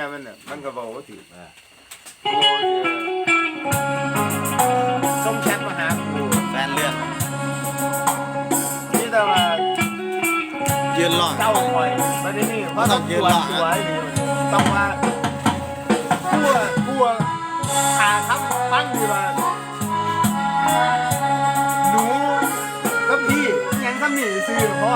ยมันน่ะมันก็บอกว่าถืออ่ากูส่งแชทมาหากูแฟนเลื่อนนี่แต่ว่ายืนรอเจ้าคอยไม่ได้นี่เพราะต้ต้อองงยืกนลัวรอกลัวอยู่ต้องว่ากูอะกูอะหาคำปั้งดีว่าหนูกับพี่ยังทำหนีซื้อเพร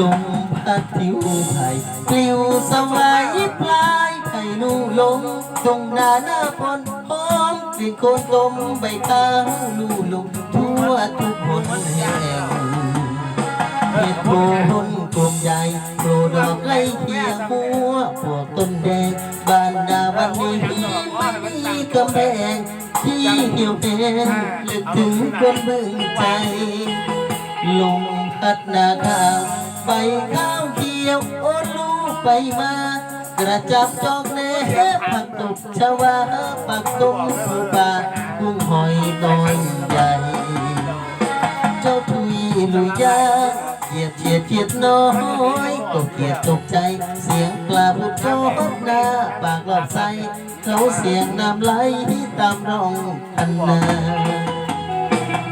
ลมพัดทิวไผ่ปลิวสวายปลายไผ่นูลมตรงหน้าหน้าฝนหอมกลิ่นโคนลมใบตางลูลมทั่วทุกคนแห่งเหตุโบนกลมใหญ่โปรดอกไล่เคียงหัวพวกต้นแดงบ้านดาวันนี้ไม่มีกำแพงที่เหี่ยวแห้งลึกถึงคนเบิ่งใจลมพัดหน้าข้าว ใบข้าวเขียวโอนลูกไปมา กระจับจอกเน่ผักตบชวาปักตุ้มผู้บากุ้งหอยน้อยใหญ่ เจ้าทุยลุยยาเหยียดเฉียดเฉียดน้อยตกเกียดตกใจ เสียงปลาบุดโจบหน้าปากหลอดใสเขาเสียงน้ำไหลตามร่องคันนา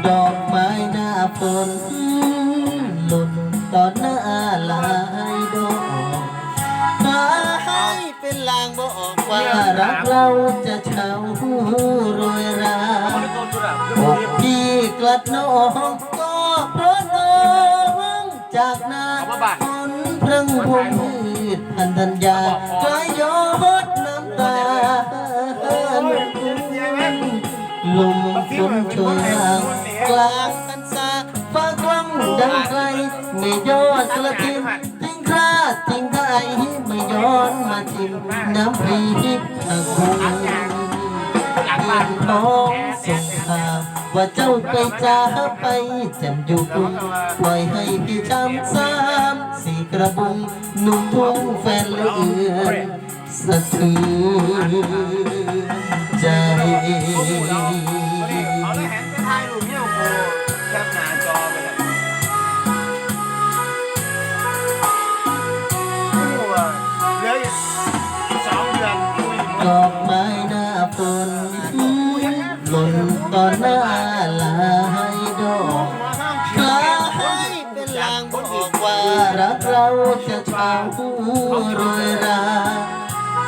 ดอกไม้หน้าฝนหล่นตอน หน้าลายดอกมาให้เป็นลางบอกว่ารักเราจะเช่าโรยราบอกพี่กลัดน้องก็เพราะน้องจากนาฝนพรังพงพืชพันธัญญาคล้ายยอดน้ำตาลมฝนช่วยกลาง ยอดกระทิมทิ้งคราทิ้งไทยไม่ย้อนมาทิมน้ำพรีพะคุงบ้านน้องสงขาวว่าเจ้าไปจ้าไปแจ่มอยู่กรุงปล่อยให้พี่จำซ้ำสี่กระบุงหนุ่มทุ่งแฟนเหลือนสะเทือน ดดอกไม้หน้าฝนหล่นตอนหน้าลายดอกคล้ายเป็นลางบอกว่ารักเราจะเช่าโรยรา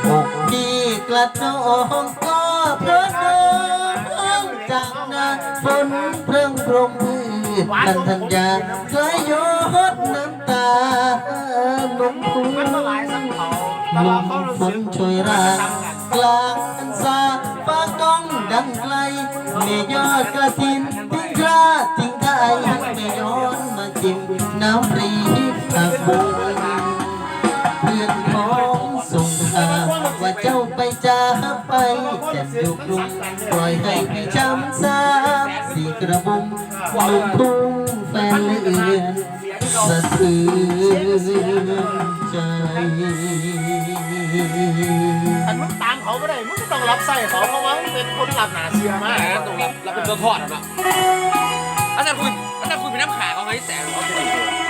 อกพี่กลัดน้องก็เพราะน้องจากนาฝนเพลิงพรมพืชพันธัญญาเคยยดน้ำตาลงทุ่งมันมาหลายสังเขาแต่ลว่ามเขารู้ฝสึนกช่วยราก กลางซาฟ้าก้องดังไกลเมยอดกระทินทิ้งคราทิ้งไทยไม่ย้อนมาจิ้มน้ำปรีตะบุงเพื่อนพ้องส่งข่าวว่าเจ้าไปจ้าไปแจ่มอยู่กรุงปล่อยให้พี่จำซ้ำสีกระบุงลุงทุ่ สะเทือนใจอันมึงตามเขาไม่ได้ มึงก็ต้องรับใส่เขาเพราะว่ามึงเป็นคนหลับหนาเชื่อมากแต่ตรงรับรับเป็นตัวทอดอะเนาะอาจารย์คุณอาจารย์คุณเป็นน้ำขาเขาไหมแสงเขาเป็น